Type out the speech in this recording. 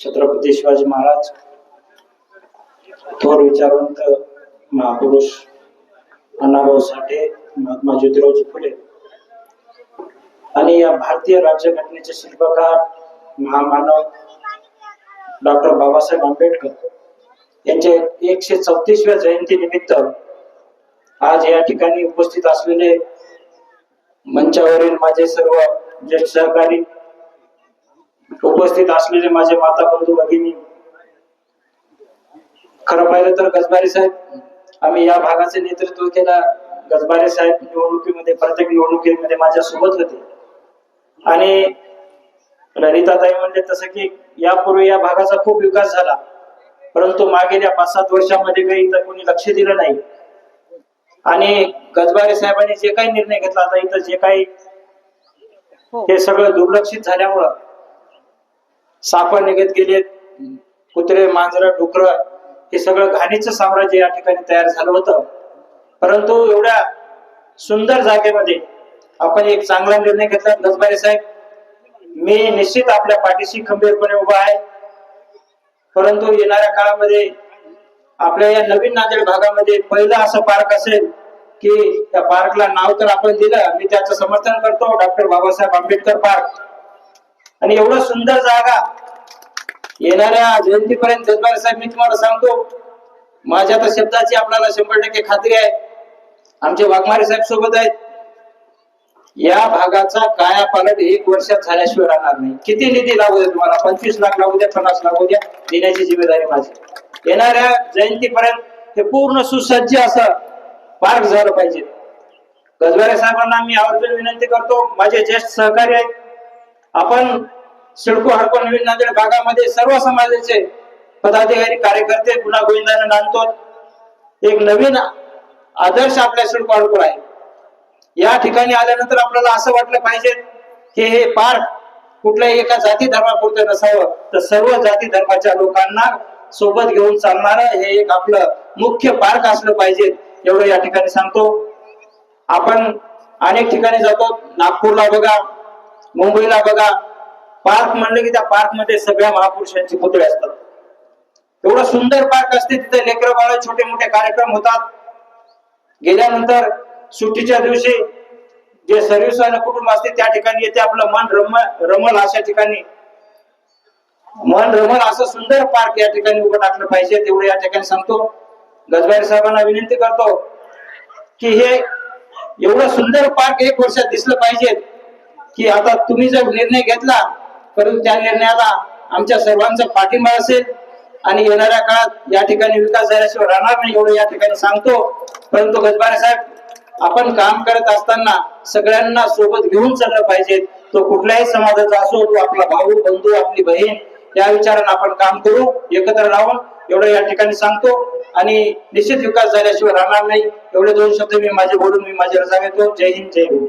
छत्रपती शिवाजी महाराज थोर विचारवंत महापुरुष अण्णाभाऊ साठे महात्मा ज्योतिरावजी फुले आणि या भारतीय राज्यघटनेचे शिल्पकार महामानव डॉक्टर बाबासाहेब आंबेडकर यांचे एकशे चौतीसव्या जयंती निमित्त आज या ठिकाणी उपस्थित असलेले मंचावरील माझे सर्व ज्येष्ठ सहकारी उपस्थित असलेले माझे माता बंधू भगिनी. खरं पाहिलं तर गजबारी साहेब आम्ही या भागाचे नेतृत्व केलं. गजबारे साहेब निवडणुकीमध्ये प्रत्येक निवडणुकीमध्ये माझ्या सोबत होते. आणि ललिताताई म्हणले तसं की यापूर्वी या भागाचा खूप विकास झाला. परंतु मागील पाच सात वर्षामध्ये काही इथं कोणी लक्ष दिलं नाही. आणि गजबारे साहेबांनी जे काही निर्णय घेतला आता इथं जे काही हे सगळं दुर्लक्षित झाल्यामुळं साप निघत गेले कुत्रे मांजर डुकर हे सगळं घाणीचं साम्राज्य या ठिकाणी तयार झालं होतं. परंतु एवढ्या सुंदर जागेमध्ये आपण एक चांगला निर्णय घेतला. गजबारे साहेब मी निश्चित आपल्या पाठीशी खंबीरपणे उभा आहे. परंतु येणाऱ्या काळामध्ये आपल्या या नवीन नांदेड भागामध्ये पहिलं असं पार्क असेल की त्या पार्कला नाव तर आपण दिलं. मी त्याचं समर्थन करतो. Doctor Babasaheb Ambedkar park. आणि एवढं सुंदर जागा येणाऱ्या जयंतीपर्यंत जजबार साहेब मी तुम्हाला सांगतो माझ्या तर शब्दाची आपल्याला शंभर टक्के खात्री आहे. आमचे वाघमारे साहेब सोबत आहेत. या भागाचा काया पालट एक वर्षात झाल्याशिवाय राहणार नाही. किती निधी लागू द्या तुम्हाला? पंचवीस लाख लागू द्या पन्नास लागू द्या देण्याची जिम्मेदारी माझी. येणाऱ्या जयंतीपर्यंत हे पूर्ण सुसज्ज असं पार्क झालं पाहिजे. गजबारे साहेबांना मी आवर्जून विनंती करतो माझे ज्येष्ठ सहकारी आहेत आपण सिडको हडको नवीन नांदेड भागामध्ये सर्व समाजाचे पदाधिकारी कार्यकर्ते पुन्हा गोविंदाने नांदतो. एक नवीन आदर्श आपल्या सिडको हडको आहे. या ठिकाणी आल्यानंतर आपल्याला असं वाटलं पाहिजे की हे पार्क कुठल्याही एका जाती धर्मापुरतं नसावं तर सर्व जाती धर्माच्या लोकांना सोबत घेऊन चालणार हे एक आपलं मुख्य पार्क असलं पाहिजे एवढं या ठिकाणी सांगतो. आपण अनेक ठिकाणी जातो. नागपूरला बघा मुंबईला बघा पार्क म्हणलं की त्या पार्कमध्ये सगळ्या महापुरुषांचे पुतळे असतात. एवढं सुंदर पार्क असते तिथे लेकर बाळ छोटे मोठे कार्यक्रम होतात. गेल्यानंतर सुट्टीच्या दिवशी जे सर्व्हिस कुटुंब असते त्या ठिकाणी येते आपलं मन रम रमल अशा ठिकाणी. मन रमल असं सुंदर पार्क या ठिकाणी उभं टाकलं पाहिजे तेवढं या ठिकाणी सांगतो. गजबारी साहेबांना विनंती करतो की हे एवढं सुंदर पार्क एक वर्षात दिसलं पाहिजे. की आता तुम्ही जर निर्णय घेतला परंतु त्या निर्णयाला आमच्या सर्वांचा पाठिंबा असेल. आणि येणाऱ्या काळात या ठिकाणी विकास झाल्याशिवाय राहणार नाही एवढं या ठिकाणी सांगतो. परंतु गजबारे साहेब आपण काम करत असताना सगळ्यांना सोबत घेऊन चाललं पाहिजे. तो कुठल्याही समाजाचा असो तो आपला भाऊ बंधू आपली बहीण या विचारानं आपण काम करू एकत्र राहून एवढं या ठिकाणी सांगतो. आणि निश्चित विकास झाल्याशिवाय राहणार नाही. एवढे दोन शब्द मी माझे बोलून मी माझी रजा घेतो जय हिंद जय हिंद